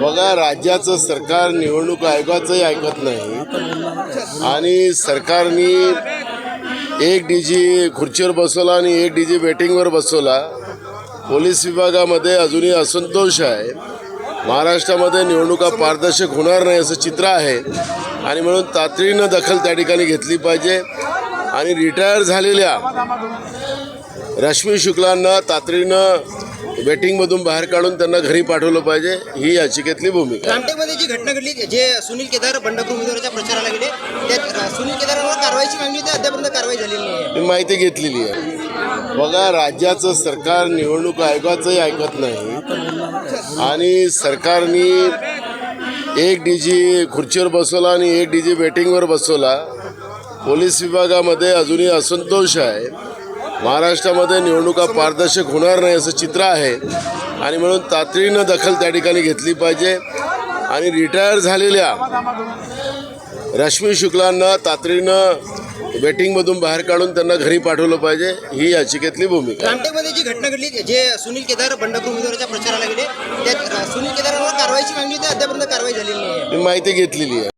बघा राज्याचं सरकार निवडणूक आयोगाचंही ऐकत नाही. आणि सरकारने एक डी जी खुर्चीवर बसवला आणि एक डी जी वेटिंगवर बसवला. पोलीस विभागामध्ये अजूनही असंतोष आहे. महाराष्ट्रामध्ये निवडणुका पारदर्शक होणार नाही असं चित्र आहे. आणि म्हणून तातडीनं दखल त्या ठिकाणी घेतली पाहिजे. आणि रिटायर झालेल्या रश्मी शुक्लांना तातडीनं वेटिंगमधून बाहेर काढून त्यांना घरी पाठवलं पाहिजे ही याचिकेतली भूमिका आहे. रामटेकमध्ये जी घटना घडली जे सुनील केदार बंडखोर उमेदवाराच्या प्रचाराला गेले सुनील केदारांवर कारवाईची मागणी होती अद्यापर्यंत कारवाई झालेली नाही आहे. माहिती घेतलेली आहे. बघा राज्याचं सरकार निवडणूक आयोगाचंही ऐकत नाही. आणि सरकारने एक डी जी खुर्चीवर बसवला आणि एक डी जी वेटिंगवर बसवला. पोलीस विभागामध्ये अजूनही असंतोष आहे. महाराष्ट्रामध्ये निवडणुका पारदर्शक होणार नाही असं चित्र आहे. आणि म्हणून तातडीनं दखल त्या ठिकाणी घेतली पाहिजे. आणि रिटायर झालेल्या रश्मी शुक्लांना तातडीनं वेटिंगमधून बाहेर काढून त्यांना घरी पाठवलं पाहिजे. ही याचिकेतली भूमिका. रामटेकमध्ये जी घटना घडली जे सुनील केदार बंडखोर उमेदवाराच्या प्रचाराला गेले त्या सुनील केदारांवर कारवाईची मागणी होती अद्यापर्यंत कारवाई झालेली नाही माहिती घेतलेली आहे.